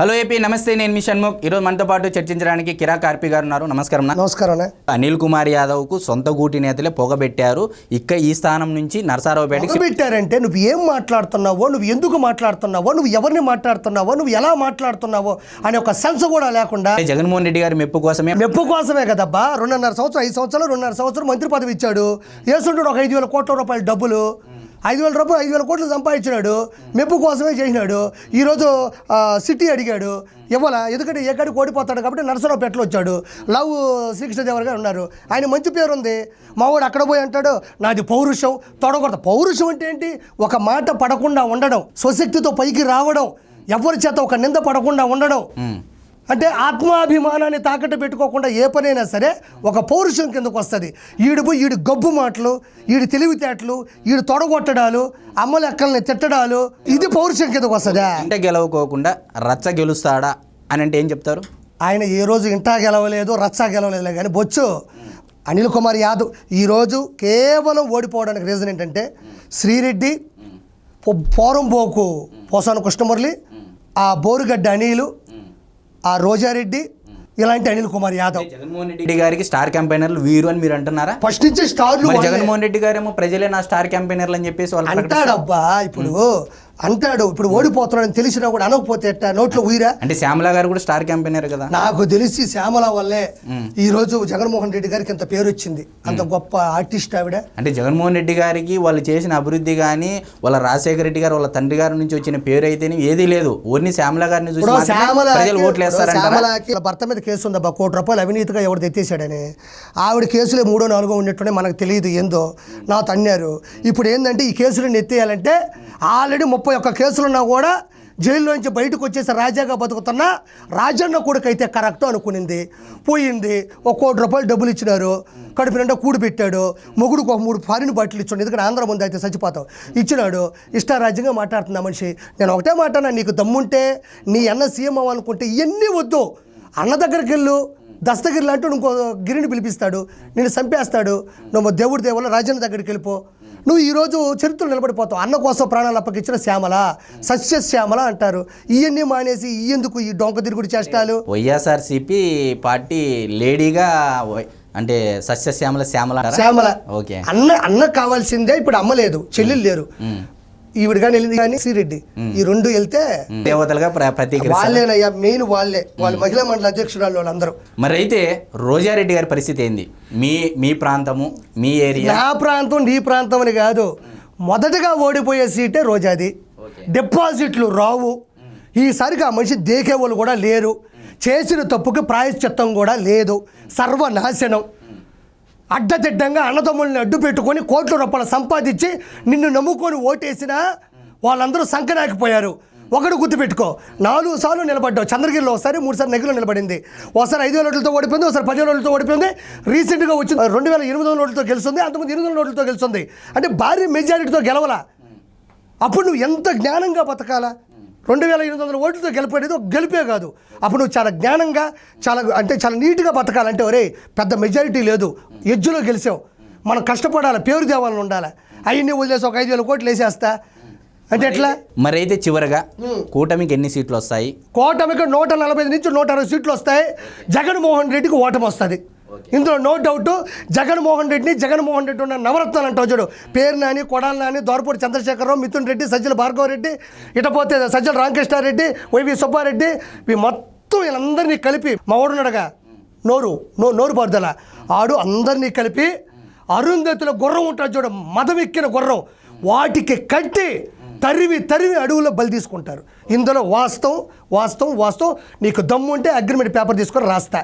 Hello AP నమస్తే నేను మీ షణ్ముఖ్. ఈరోజు మనతో పాటు చర్చించడానికి కిరా కార్పి గారు ఉన్నారు. నమస్కారం. నమస్కారం. అనిల్ కుమార్ యాదవ్కు సొంత గూటి నేతలే పొగబెట్టారు. ఇక్క ఈ స్థానం నుంచి నరసారావుపేటకి పెట్టారంటే నువ్వు ఏం మాట్లాడుతున్నావో నువ్వు ఎందుకు మాట్లాడుతున్నావో నువ్వు ఎవరిని మాట్లాడుతున్నావో నువ్వు ఎలా మాట్లాడుతున్నావో అనే ఒక సెన్స్ కూడా లేకుండా జగన్మోహన్ రెడ్డి గారి మెప్పు కోసమే. మెప్పు కోసమే కదబ్బా. రెండున్నర సంవత్సరం ఐదు సంవత్సరాలు రెండున్నర సంవత్సరం మంత్రి పదవి ఇచ్చాడు. వేసుంటాడు ఒక ఐదు వేల కోట్ల రూపాయల డబ్బులు. ఐదు వేల రూపాయలు ఐదు వేల కోట్లు సంపాదించినాడు మెప్పు కోసమే చేసినాడు. ఈరోజు సిటీ అడిగాడు ఇవ్వాల? ఎందుకంటే ఎక్కడికి ఓడిపోతాడు కాబట్టి నరసరావుపేటలో వచ్చాడు. లవ్ శ్రీకృష్ణదేవర్ గారు ఉన్నారు. ఆయన మంచి పేరు ఉంది. మావాడు అక్కడ పోయి అంటాడు నాది పౌరుషం. తొడగొడత. పౌరుషం అంటే ఏంటి? ఒక మాట పడకుండా ఉండడం స్వశక్తితో పైకి రావడం ఎవరి చేత ఒక నింద పడకుండా ఉండడం. అంటే ఆత్మాభిమానాన్ని తాకట్టు పెట్టుకోకుండా ఏ పనైనా సరే ఒక పౌరుషం కిందకు వస్తుంది. ఈడు పోయి ఈడు గబ్బు మాటలు ఈడు తెలివితేటలు ఈడు తొడగొట్టడాలు అమ్మలెక్కల్ని తిట్టడాలు ఇది పౌరుషం కిందకు వస్తుందా? ఇంట గెలవకోకుండా రచ్చ గెలుస్తాడా అని అంటే ఏం చెప్తారు? ఆయన ఏ రోజు ఇంటా గెలవలేదు రచ్చా గెలవలేదు కానీ బొచ్చు. అనిల్ కుమార్ యాదవ్ ఈరోజు కేవలం ఓడిపోవడానికి రీజన్ ఏంటంటే శ్రీరెడ్డి పోరంబోకు పోసాన కృష్ణమురళి ఆ బోరుగడ్డ అనిలు ఆ రోజారెడ్డి ఇలాంటి అనిల్ కుమార్ యాదవ్ జగన్మోహన్ రెడ్డి గారికి స్టార్ క్యాంపెయినర్లు వీరు అని మీరు అంటున్నారా ఫస్ట్ నుంచి స్టార్లు వాళ్ళే. జగన్మోహన్ రెడ్డి గారేమో ప్రజలే నా స్టార్ క్యాంపెయినర్లు అని చెప్పేసి వాళ్ళు. అంటాడబ్బా ఇప్పుడు అంటాడు ఇప్పుడు ఓడిపోతున్నాడని తెలిసినా కూడా అనకపోతే ఎట్టా? నోట్లో ఉయిరా అంటే శ్యామల గారు కూడా స్టార్ క్యాంపెయినర్ కదా. నాకు తెలిసి శ్యామల వల్లే ఈ రోజు జగన్మోహన్ రెడ్డి గారికి అంత పేరు వచ్చింది. అంత గొప్ప ఆర్టిస్ట్ ఆవిడ. అంటే జగన్మోహన్ రెడ్డి గారికి వాళ్ళు చేసిన అభివృద్ధి కానీ వాళ్ళ రాజశేఖర రెడ్డి గారు వాళ్ళ తండ్రి గారి నుంచి వచ్చిన పేరు అయితేనే ఏదీ లేదు. ఓన్లీ శ్యామల గారిని చూసి ప్రజలు భర్త మీద కేసు ఉందబ్బా కోటి రూపాయలు అవినీతిగా ఎవడు తెచ్చేశాడని. ఆవిడ కేసులే మూడో నాలుగో ఉన్నట్టునే మనకు తెలియదు ఏందో. నా తన్నారు ఇప్పుడు ఏంటంటే ఈ కేసులను ఎత్తేయాలంటే ఆల్రెడీ ముప్పై ఒక్క కేసులున్నా కూడా జైల్లోంచి బయటకు వచ్చేసి రాజాగా బతుకుతున్న రాజన్న కొడుకు అయితే కరెక్ట్ అనుకునింది. పోయింది ఒక కోటి రూపాయలు డబ్బులు ఇచ్చినారు కడుపు నిండా కూడి పెట్టాడు మొగుడుకు ఒక మూడు ఫారిన్ బాటిల్ ఇచ్చాడు. ఎందుకంటే ఆంధ్ర ముందు అయితే చచ్చిపోతాం ఇచ్చినాడు. ఇష్టారాజ్యంగా మాట్లాడుతున్నా మనిషి. నేను ఒకటే మాట్లాడినా నీకు దమ్ముంటే నీ అన్న సీఎం అవ్వాలనుకుంటే ఇవన్నీ వద్దు. అన్న దగ్గరికి వెళ్ళు. దస్తగిరిలు అంటూ ఇంకో గిరిని పిలిపిస్తాడు. నేను చంపేస్తాడు. నువ్వు దేవుడి దేవుళ్ళ రాజన్న దగ్గరికి వెళ్ళిపో. నువ్వు ఈరోజు చరిత్రలో నిలబడిపోతావు. అన్న కోసం ప్రాణాలు అప్పగించిన శ్యామల సస్య శ్యామల అంటారు. ఇవన్నీ మానేసి ఈ ఎందుకు ఈ డొంక తిరుగుడు చేష్టాలు? వైఎస్ఆర్సీపీ పార్టీ లేడీగా అంటే సస్యశ్యామల శ్యామల అంటారా? శ్యామల. ఓకే. అన్న అన్న కావాల్సిందే ఇప్పుడు అమ్మ లేదు చెల్లెలు లేరు. ఈవిడ కానీ వెళ్ళింది కానీ శ్రీరెడ్డి. ఈ రెండు వెళ్తే. దేవతలుగా వాళ్ళేనయ్యా మెయిన్ వాళ్ళే. వాళ్ళు మహిళా మండలి అధ్యక్షురాలు వాళ్ళందరూ. మరి అయితే రోజారెడ్డి గారి పరిస్థితి ఏంది? మీ మీ ప్రాంతము మీ ఏరియా? నా ప్రాంతం నీ ప్రాంతం అని కాదు. మొదటగా ఓడిపోయే సీటే రోజాది. డిపాజిట్లు రావు. ఈసారికి ఆ మనిషి దేకే వాళ్ళు కూడా లేరు. చేసిన తప్పుకి ప్రాయశ్చిత్తం కూడా లేదు. సర్వనాశనం. అడ్డదిడ్డంగా అన్నదమ్ముల్ని అడ్డు పెట్టుకొని కోట్ల రూపాయలు సంపాదించి నిన్ను నమ్ముకొని ఓటేసినా వాళ్ళందరూ సంకనాకిపోయారు ఒకడు గుర్తుపెట్టుకో. నాలుగు సార్లు నిలబడ్డావు. చంద్రగిరిలో ఒకసారి మూడు సార్లు నెగిలో నిలబడింది. ఒకసారి ఐదు వేల ఓట్లతో ఓడిపోయింది ఒకసారి పదివేల ఓట్లతో ఓడిపోయింది. రీసెంట్గా వచ్చిన రెండు వేల ఎనిమిది వందల ఓట్లతో గెలుస్తుంది అంతకుముందు ఎనిమిది వందల ఓట్లతో గెలుస్తుంది. అంటే భారీ మెజారిటీతో గెలవలా. అప్పుడు నువ్వు ఎంత జ్ఞానంగా బతకాలా? రెండు వేల ఎనిమిది వందల ఓట్లతో గెలిపేది ఒక గెలిపే కాదు. అప్పుడు నువ్వు చాలా జ్ఞానంగా చాలా అంటే చాలా నీట్గా బతకాలంటే ఒరే పెద్ద మెజారిటీ లేదు. ఎడ్జ్లో గెలిచావు. మనం కష్టపడాలి పేరు దేవాలని ఉండాలి. అవన్నీ వదిలేసి ఒక ఐదు వేల కోట్లు వేసేస్తా. అంటే ఎట్లా? మరి అయితే చివరగా కూటమికి ఎన్ని సీట్లు వస్తాయి? కోటమికి నూట నలభై నుంచి నూట అరవై సీట్లు వస్తాయి. జగన్మోహన్ రెడ్డికి ఓటమి వస్తుంది ఇందులో నో డౌట్ జగన్మోహన్ రెడ్డిని జగన్మోహన్ రెడ్డి ఉన్న నవరత్నాలు అంటావు చూడు. పేరు నాని కొడాల నాని దోరపూడి చంద్రశేఖరరావు మిథున్ రెడ్డి సజ్జల భార్గవరెడ్డి ఇటపోతే సజ్జల రామకృష్ణారెడ్డి వైవి సుబ్బారెడ్డి ఇవి మొత్తం వీళ్ళందరినీ కలిపి మా వాడున్నాడుగా నోరు నో నోరు పడుదల ఆడు అందరినీ కలిపి అరుంధతుల గుర్రం ఉంటుంది చూడు మదమెక్కిన గుర్రం. వాటికి కట్టి తరివి తరివి అడవుల్లో బలి తీసుకుంటారు. ఇందులో వాస్తవం వాస్తవం వాస్తవం. నీకు దమ్ము ఉంటే అగ్రిమెంట్ పేపర్ తీసుకొని రాస్తా.